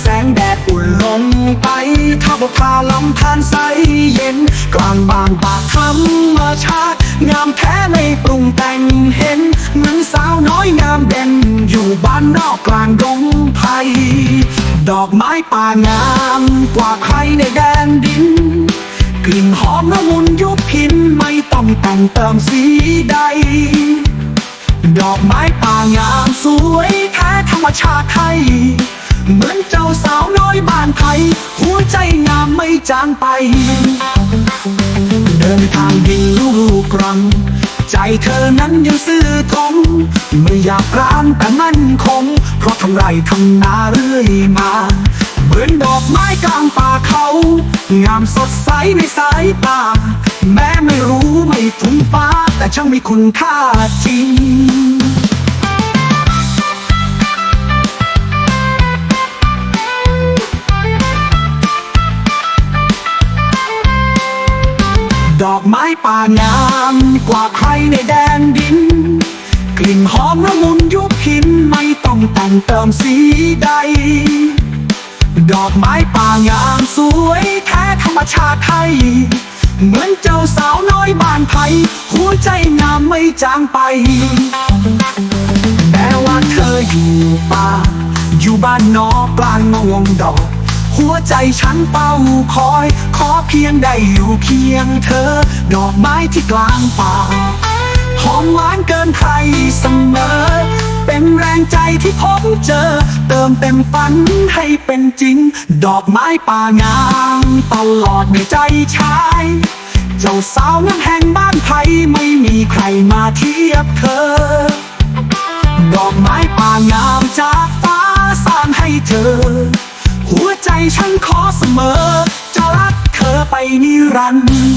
แสงแดดอุ่นลงไปถ้าบกพาลำธารใสเย็น กลางบางปากธรรมชาติ งามแท้ไม่ปรุงแต่งเห็น เหมือนสาวน้อยงามเด่น อยู่บ้านนอกกลางดงไผ่ดอกไม้ป่างามกว่าใครในแดนดิน กลิ่นหอมละมุนยุบพินไม่ต้องแต่งเติมสีใด ดอกไม้ป่างามสวยแท้ธรรมชาติไทย เหมือนเจ้าสาวน้อยบ้านไทย หัวใจงามไม่จางไป เดินทางดิ่งลูกรัง ใจเธอนั้นยังซื่อตรงไม่อยากร้านแต่มั่นคง เพราะทำไรทำนาเรื่อยมา เหมือนดอกไม้กลางป่าเขา งามสดใสในสายตาแม้ไม่รู้ไม่ถึงฟ้า แต่ช่างมีคุณค่าจริง ไม้ป่างามกว่าใครในแดนดิน กลิ่นหอมละมุนยุบพินไม่ต้องแต่งเติมสีใด ดอกไม้ป่างามสวยแท้ธรรมชาติไทย เหมือนเจ้าสาวน้อยบ้านไผ่หัวใจงามไม่จางไปแม้ว่าเธออยู่ป่า อยู่บ้านนอกกลางมวงดอก หัวใจฉันเป้าคอย ขอเพียงได้อยู่เคียงเธอ ดอกไม้ที่กลางป่าหอมหวานเกินใครเสมอ เป็นแรงใจที่พบเจอ เติมเต็มฝันให้เป็นจริง ดอกไม้ป่างามตลอดในใจชายเจ้าสาวน้ำแห่งบ้านไทยไม่มีใครมาเทียบเธอ ดอกไม้ป่างามจากฟ้าสร้างให้เธอ ฉันขอเสมอ จะรักเธอไปนิรันดร์